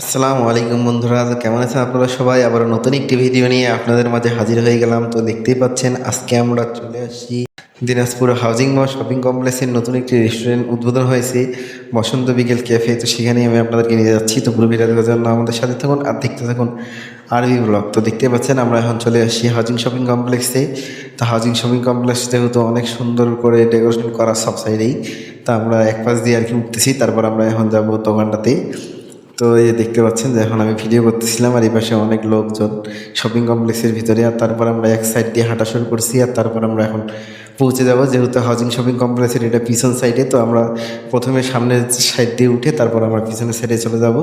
আসসালামু আলাইকুম বন্ধুরা, কেমন আছেন আপনারা সবাই? আবার নতুন একটি ভিডিও নিয়ে আপনাদের মাঝে হাজির হয়ে গেলাম। তো দেখতেই পাচ্ছেন, আজকে আমরা চলে আসছি দিনাজপুর হাউজিং মল শপিং কমপ্লেক্সের নতুন একটি রেস্টুরেন্ট উদ্বোধন হয়েছে বসন্ত বিকেল ক্যাফে। তো সেখানে আমি আপনাদেরকে নিয়ে যাচ্ছি। তো পুরো ভিডিও দেখার জন্য আমাদের সাথে থাকুন আর দেখতে থাকুন আরবি ব্লগ। তো দেখতে পাচ্ছেন, আমরা এখন চলে আসছি হাউজিং শপিং কমপ্লেক্সে। তো হাউজিং শপিং কমপ্লেক্স যেহেতু অনেক সুন্দর করে ডেকোরেশন করা সব সাইডেই, তা আমরা এক পাশ দিয়ে আর কি উঠতেছি, তারপর আমরা এখন যাব দোকানটাতে। তো এই দেখতে পাচ্ছেন যে এখন আমি ভিডিও করতেছিলাম আর এই পাশে অনেক লোকজন শপিং কমপ্লেক্সের ভিতরে আর তারপর আমরা এক সাইড দিয়ে হাঁটা শুরু করছি আর তারপর আমরা এখন পৌঁছে যাব। যেহেতু হাউজিং শপিং কমপ্লেক্সের এটা পিছন সাইডে তো আমরা প্রথমে সামনের সাইড দিয়ে উঠে তারপর আমরা পিছনের সাইডে চলে যাব।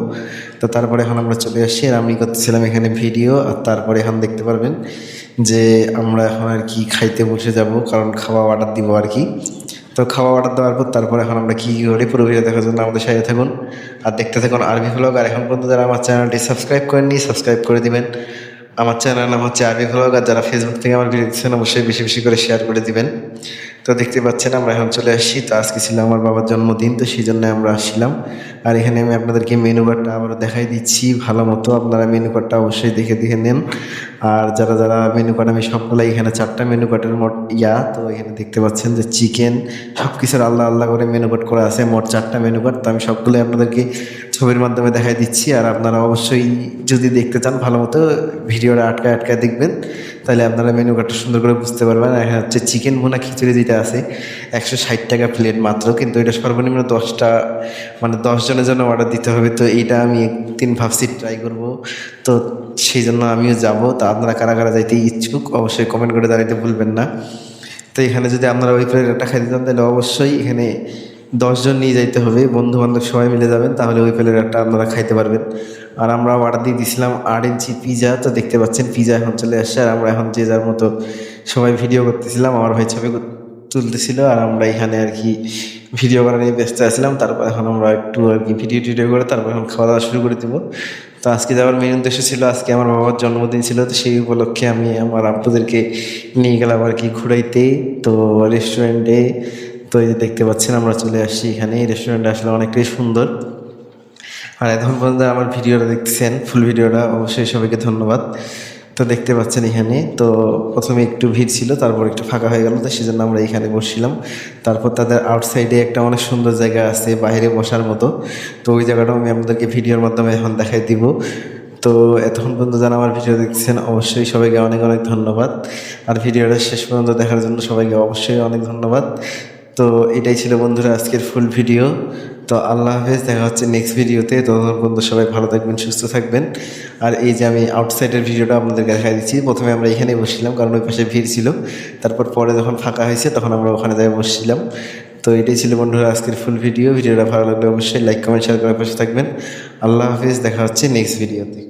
তো তারপরে এখন আমরা চলে আসছি আর আমি করতেছিলাম এখানে ভিডিও আর তারপরে এখন দেখতে পারবেন যে আমরা এখন আর কি খাইতে বসে যাব, কারণ খাওয়া অর্ডার দিব আর কি। তো খাওয়া অর্ডার দেওয়ার পর তারপর এখন আমরা কী কী করি, পুরো ভিডিও দেখার জন্য আমাদের সাথে থাকুন। আর দেখতে থাকুন আরবি ভ্লগ আর এখন পর্যন্ত যারা আমার চ্যানেলটি সাবস্ক্রাইব করেননি সাবস্ক্রাইব করে দিবেন। আমার চ্যানেল নাম হচ্ছে আরবি ভ্লগ আর যারা ফেসবুক থেকে আমার ভিডিও দিচ্ছেন অবশ্যই বেশি বেশি করে শেয়ার করে দিবেন। তো দেখতে পাচ্ছেন, আমরা এখন চলে আসছি। তো আজকে ছিল আমার বাবার জন্মদিন, তো সেই জন্য আমরা আসছিলাম। আর এখানে আমি আপনাদেরকে মেনু কার্ডটা আবারও দেখাই দিচ্ছি ভালো মতো। আপনারা মেনু কার্ডটা অবশ্যই দেখে দেখে নেন। আর যারা যারা মেনু কার্ড আমি সবগুলো এখানে চারটা মেনু কার্ডের মোট ইয়া। তো এখানে দেখতে পাচ্ছেন যে চিকেন সব কিছুর আল্লাহ আল্লাহ করে মেনু কার্ড করা আছে, মোট চারটা মেনু কার্ড তো আমি সবগুলোই আপনাদেরকে ছবির মাধ্যমে দেখাই দিচ্ছি, আর আপনারা অবশ্যই যদি দেখতে চান ভালো মতো ভিডিওটা আটকায় আটকায় দেখবেন, তাহলে আপনারা মেনু কার্ডটা সুন্দর করে বুঝতে পারবেন। এখানে হচ্ছে চিকেন ভুনা খিচুড়ি যেটা আছে, একশো ষাট টাকা প্লেট মাত্র, কিন্তু এটা সর্বনিম্ন দশটা মানে দশজনের জন্য অর্ডার দিতে হবে। তো এটা আমি একদিন ভাবছি ট্রাই করব। তো সেই জন্য আমিও যাব। তো আপনারা কারা কারা যাইতে ইচ্ছুক, অবশ্যই কমেন্ট করে জানাইতে ভুলবেন না। তো এখানে যদি আপনারা ওই প্লেটটা খাইতে চান, তাহলে অবশ্যই এখানে দশজন নিয়ে যাইতে হবে বন্ধু বান্ধব সবাই মিলে যাবেন, তাহলে ওই প্লেটটা আপনারা খাইতে পারবেন। আর আমরা অর্ডার দিয়ে দিয়েছিলাম আট ইঞ্চি পিজা তো দেখতে পাচ্ছেন পিজা এখন চলে আসছে, আর আমরা এখন যে যার মতো সবাই ভিডিও করতেছিলাম, আমার ভাই ছবি তুলতেছিল, আর আমরা এখানে আর কি ভিডিও করা নিয়ে ব্যস্ত আছিলাম, তারপর এখন আমরা একটু আর কি ভিডিও টিডিও করে তারপর এখন খাওয়া দাওয়া শুরু করে দেবো। তো আজকে যাওয়ার মেন উদ্দেশ্য ছিল, আজকে আমার বাবার জন্মদিন ছিল, তো সেই উপলক্ষে আমি আমার আব্বুদেরকে নিয়ে গেলাম আর কি ঘুরাইতে। তো রেস্টুরেন্টে তো এই দেখতে পাচ্ছেন, আমরা চলে আসছি এখানে। এই রেস্টুরেন্টটা আসলে অনেকটাই সুন্দর। আর এখন পর্যন্ত আমার ভিডিওটা দেখতেছেন ফুল ভিডিওটা, অবশ্যই সবাইকে ধন্যবাদ। তো দেখতে পাচ্ছেন এখানে, তো প্রথমে একটু ভিড় ছিল, তারপর একটু ফাঁকা হয়ে গেল, তো সেজন্য আমরা এখানে বসছিলাম। তারপর তাদের আউটসাইডে একটা অনেক সুন্দর জায়গা আছে, বাইরে বসার মতো। তো ওই জায়গাটাও আমি আপনাদেরকে ভিডিওর মাধ্যমে এখন দেখাই দিব। তো এতক্ষণ পর্যন্ত যারা আমার ভিডিও দেখছেন অবশ্যই সবাইকে অনেক অনেক ধন্যবাদ। আর ভিডিওটা শেষ পর্যন্ত দেখার জন্য সবাইকে অবশ্যই অনেক ধন্যবাদ। তো এটাই ছিল বন্ধুরা আজকের ফুল ভিডিও তো আল্লাহ হাফেজ, দেখা হচ্ছে নেক্সট ভিডিওতে ততক্ষণ বন্ধু সবাই ভালো থাকবেন, সুস্থ থাকবেন। আর এই যে আমি আউটসাইডের ভিডিওটা আপনাদেরকে দেখা দিচ্ছি, প্রথমে আমরা এখানেই বসছিলাম, কারণ ওই পাশে ভিড় ছিল। তারপর পরে যখন ফাঁকা হয়েছে, তখন আমরা ওখানে যাই বসছিলাম। তো এটাই ছিল বন্ধুরা আজকের ফুল ভিডিও ভিডিওটা ভালো লাগলে অবশ্যই লাইক কমেন্ট শেয়ার করার পাশে থাকবেন। আল্লাহ হাফিজ, দেখা হচ্ছে নেক্সট ভিডিওতে